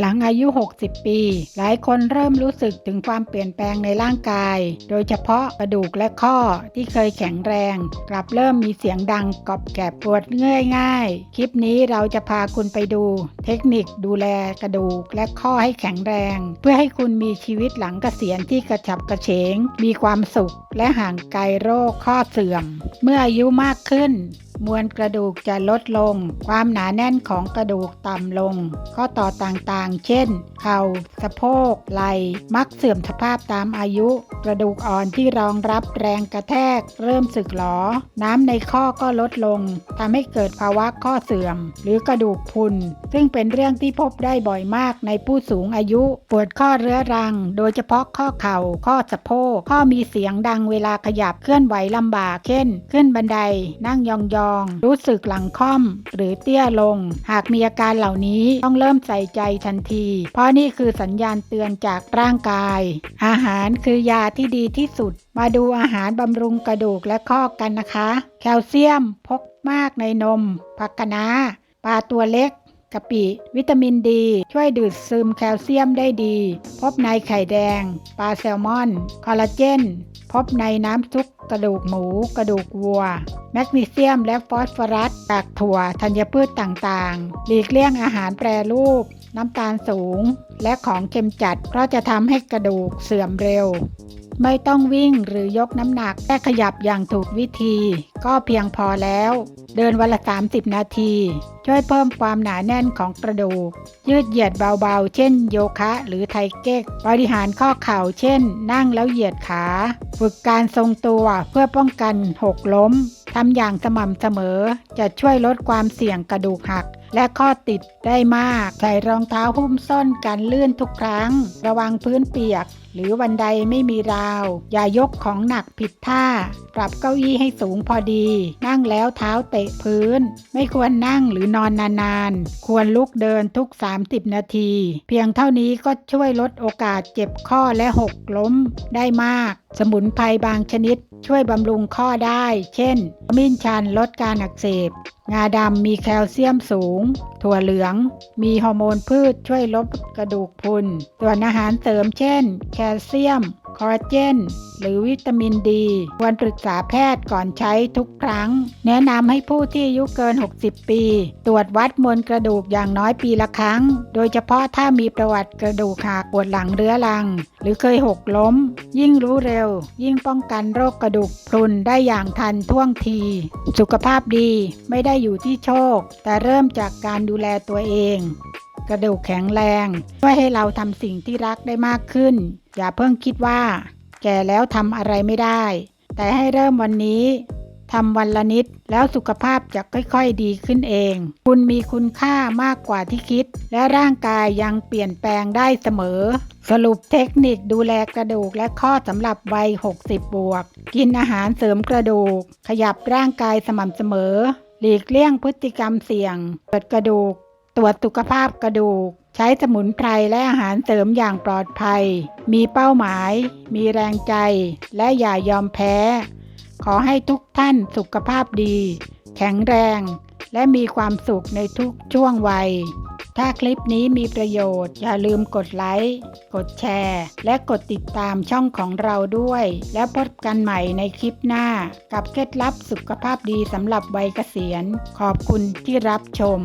หลังอายุ 60 ปี หลายคนเริ่มรู้สึกถึงความเปลี่ยนแปลงในร่างกาย โดยเฉพาะกระดูกและข้อที่เคยแข็งแรง กลับเริ่มมีเสียงดังกรอบแกรบปวดเงื่อยง่าย คลิปนี้เราจะพาคุณไปดู เทคนิคดูแลกระดูกและข้อให้แข็งแรง เพื่อให้คุณมีชีวิตหลังเกษียณที่กระฉับกระเฉง มีความสุข และห่างไกลโรคข้อเสื่อม เมื่ออายุมากขึ้น มวลกระดูกจะลดลง ความหนาแน่นของกระดูกต่ำลง ข้อต่อต่างๆ เช่น เข่า สะโพก ไหล่ มักเสื่อมสภาพตามอายุ กระดูกอ่อนที่รองรับแรงกระแทก เริ่มสึกหรอน้ำในข้อก็ลดลง ทำให้เกิดภาวะข้อเสื่อม หรือกระดูกพุน ซึ่งเป็นเรื่องที่พบได้บ่อยมากในผู้สูงอายุ ปวดข้อเรื้อรัง โดยเฉพาะข้อเข่า ข้อสะโพก ข้อมีเสียงดังเวลาขยับเคลื่อนไหวลำบาก เช่น ขึ้นบันได นั่งยองๆรู้สึกหลังค่อม หรือเตี้ยลง หากมีอาการเหล่านี้ต้องเริ่มใส่ใจทันที เพราะนี่คือสัญญาณเตือนจากร่างกาย อาหารคือยาที่ดีที่สุด มาดูอาหารบำรุงกระดูกและข้อกันนะคะ แคลเซียมพกมากในนม ผักคะนาปลาตัวเล็กกะปิวิตามินดี ช่วยดูดซึมแคลเซียมได้ดี พบในไข่แดง ปลาแซลมอน คอลลาเจน พบในน้ำซุปกระดูกหมู กระดูกวัว แมกนีเซียมและฟอสฟอรัสจากถั่วธัญพืชต่างๆ หลีกเลี่ยงอาหารแปรรูป น้ำตาลสูง และของเค็มจัดเพราะจะทำให้กระดูกเสื่อมเร็ว ไม่ต้องวิ่งหรือยกน้ำหนักแค่ขยับอย่างถูกวิธี ก็เพียงพอแล้ว เดินวันละ 30 นาที ช่วยเพิ่มความหนาแน่นของกระดูก ยืดเหยียดเบาๆ เช่นโยคะหรือไทเก๊ก บริหารข้อเข่าเช่น นั่งแล้วเหยียดขา ฝึกการทรงตัวเพื่อป้องกันหกล้มทำอย่างสม่ำเสมอจะช่วยลดความเสี่ยงกระดูกหัก และข้อติดได้มาก ใส่รองเท้าหุ้มส้นกันลื่นทุกครั้ง ระวังพื้นเปียก หรือวันใดไม่มีราว อย่ายกของหนักผิดท่า ปรับเก้าอี้ให้สูงพอดี นั่งแล้วเท้าเตะพื้น ไม่ควรนั่งหรือนอนนานๆ ควรลุกเดินทุก 30 นาที เพียงเท่านี้ก็ช่วยลดโอกาสเจ็บข้อและหกล้มได้มาก สมุนไพรบางชนิดช่วยบำรุงข้อได้ เช่นขมิ้นชันลดการอักเสบ งาดำมีแคลเซียมสูง ถั่วเหลือง มีฮอร์โมนพืชช่วยลดกระดูกพรุนส่วนอาหารเสริมเช่น แคลเซียม คอลลาเจน หรือวิตามินดีควรปรึกษาแพทย์ก่อนใช้ทุกครั้ง แนะนำให้ผู้ที่อายุเกิน 60 ปี ตรวจวัดมวลกระดูกอย่างน้อยปีละครั้ง โดยเฉพาะถ้ามีประวัติกระดูกหักปวดหลังเรื้อรัง หรือเคยหกล้ม ยิ่งรู้เร็ว ยิ่งป้องกันโรคกระดูกพรุนได้อย่างทันท่วงที สุขภาพดีไม่ได้อยู่ที่โชค แต่เริ่มจากการดูแลตัวเอง กระดูกแข็งแรง ช่วยให้เราทำสิ่งที่รักได้มากขึ้น อย่าเพิ่งคิดว่า แก่แล้วทำอะไรไม่ได้ แต่ให้เริ่มวันนี้ทำวันละนิดแล้วสุขภาพจะค่อยๆดีขึ้นเอง คุณมีคุณค่ามากกว่าที่คิด และร่างกายยังเปลี่ยนแปลงได้เสมอ สรุปเทคนิคดูแลกระดูกและข้อสำหรับวัย 60 บวก กินอาหารเสริมกระดูก ขยับร่างกายสม่ำเสมอ หลีกเลี่ยงพฤติกรรมเสี่ยงเปิดกระดูก ตรวจสุขภาพกระดูก ใช้สมุนไพรและอาหารเสริมอย่างปลอดภัย มีเป้าหมาย มีแรงใจ และอย่ายอมแพ้ ขอให้ทุกท่านสุขภาพดี แข็งแรง และมีความสุขในทุกช่วงวัย ถ้าคลิปนี้มีประโยชน์ อย่าลืมกดไลค์ กดแชร์ และกดติดตามช่องของเราด้วย แล้วพบกันใหม่ในคลิปหน้า กับเคล็ดลับสุขภาพดีสำหรับวัยเกษียณ ขอบคุณที่รับชม